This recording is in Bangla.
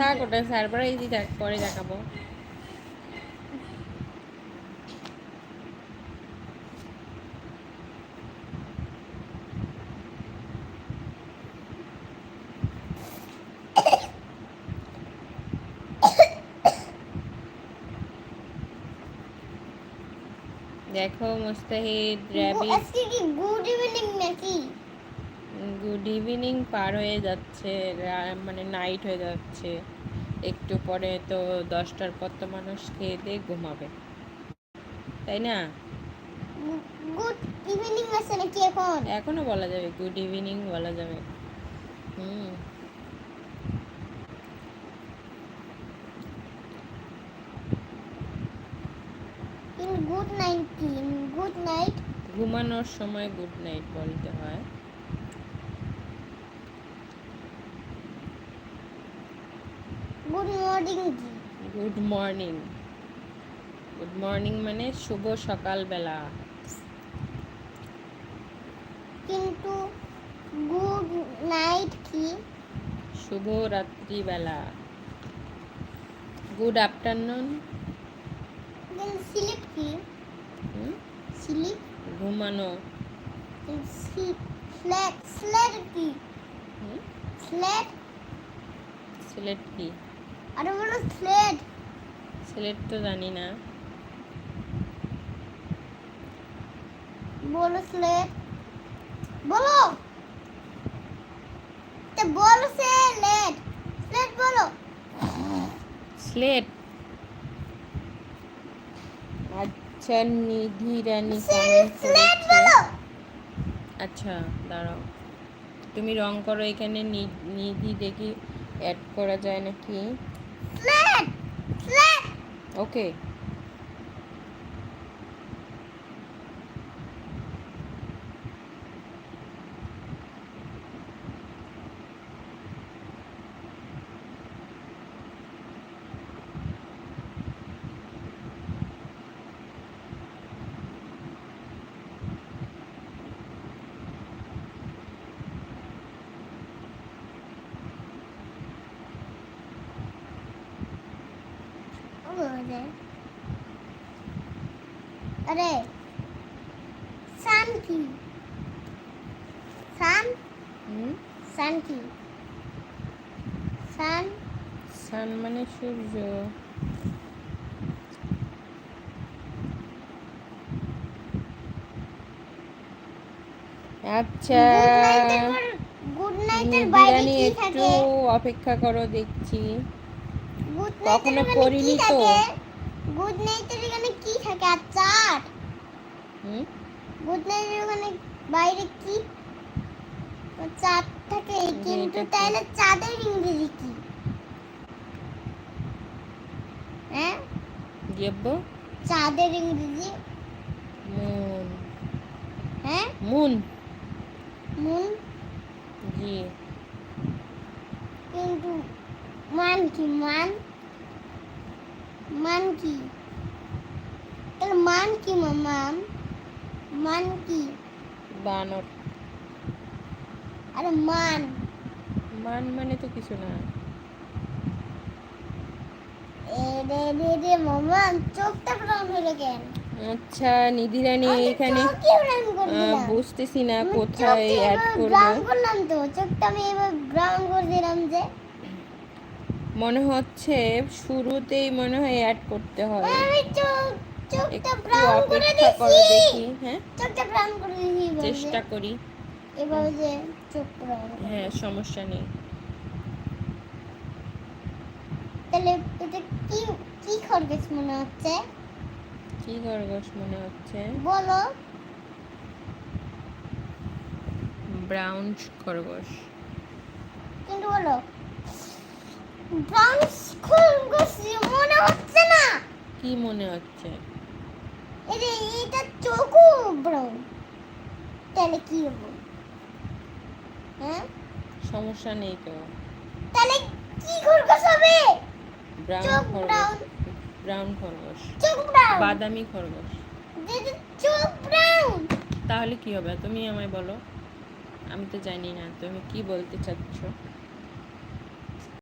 থাক ওটা সারপ্রাইজই থাক পরে দেখাবো। দেখো মুস্তাহিদ র্যাবিট গুড ইভিনিং নাকি? গুড ইভিনিং পার হয়ে যাচ্ছে মানে নাইট হয়ে যাচ্ছে। একটু পরে তো দশটার পর তো মানুষ খেয়ে দিয়ে ঘুমাবে। তাই না? গুড ইভিনিং আছে নাকি এখন? এখনও বলা যাবে গুড ইভিনিং বলা যাবে। হুম। Good night good night. ঘুমানোর সময় গুড নাইট বলতে হয়। Good morning good morning good morning মানে শুভ সকালবেলা। কিন্তু গুড নাইট কি? শুভ রাত্রিবেলা। গুড আফটারনুন স্লিপ কি? স্লিপ ঘুমানো। স্লেট স্লেট কি? স্লেট সিলেট কি? আরে বলো স্লেট স্লেট তো জানি না। বলো স্লেট বলো। তে বলো স্লেট স্লেট বলো। স্লেট আচ্ছা নিধি রানী স্লেট। বলো। আচ্ছা দাঁড়াও। তুমি রং করো এখানে নিধি দেখি অ্যাড করা যায় নাকি? স্লেট স্লেট ওকে আরে সান কি সান? সান কি সান? সান মানে সূর্য। আচ্ছা। কি একটু অপেক্ষা করো দেখছি। কখনো পড়িনি তো। গুড নাইটের এখানে কি থাকে? আর চাট হুম গুড নাইটের ওখানে বাইরে কি? চাঁদ থাকে কিন্তু তাহলে চাঁদের ইংরেজি কি? হ্যাঁ? গেব্ব চাঁদের ইংরেজি। মুন। হ্যাঁ? মুন। মুন। জি। মান কি মান মান কি তাহলে মান কি মামাম মান কি বানর। আরে মান মান মানে তো কিছু না। রে রে রে মামাম চোখটা ব্রাউন হলো কেন? আচ্ছা নিধি রানী এখানে। বুঝতেছি না কোথায় অ্যাড করব। করলাম তো চোখটা আমি এবার ব্রাউন করে দিলাম যে। মনে হচ্ছে শুরুতেই মনে হয় অ্যাড করতে চোখটা একটু অপেক্ষা করো দেখি হ্যাঁ? চেষ্টা করি। হ্যাঁ সমস্যা নেই। তাহলে এটা কি কি খরগোশ মনে হচ্ছে? কি খরগোশ মনে হচ্ছে? বলো। ব্রাউন খরগোশ। কিন্তু বলো। মনে হচ্ছে না? কি মনে হচ্ছে? এটা এটা চোখও ব্রাউন তাহলে কি হব? হ্যাঁ? সমস্যা নেই তো। তাহলে কি খরগোশ হবে? ব্রাউন খরগোশ। ব্রাউন। খরগোশ। চোখ ব্রাউন। বাদামি খরগোশ। দিদি চোখ ব্রাউন। তাহলে কি হবে? তুমি আমায় বলো। আমি তো জানি না তুমি কি বলতে চাচ্ছ?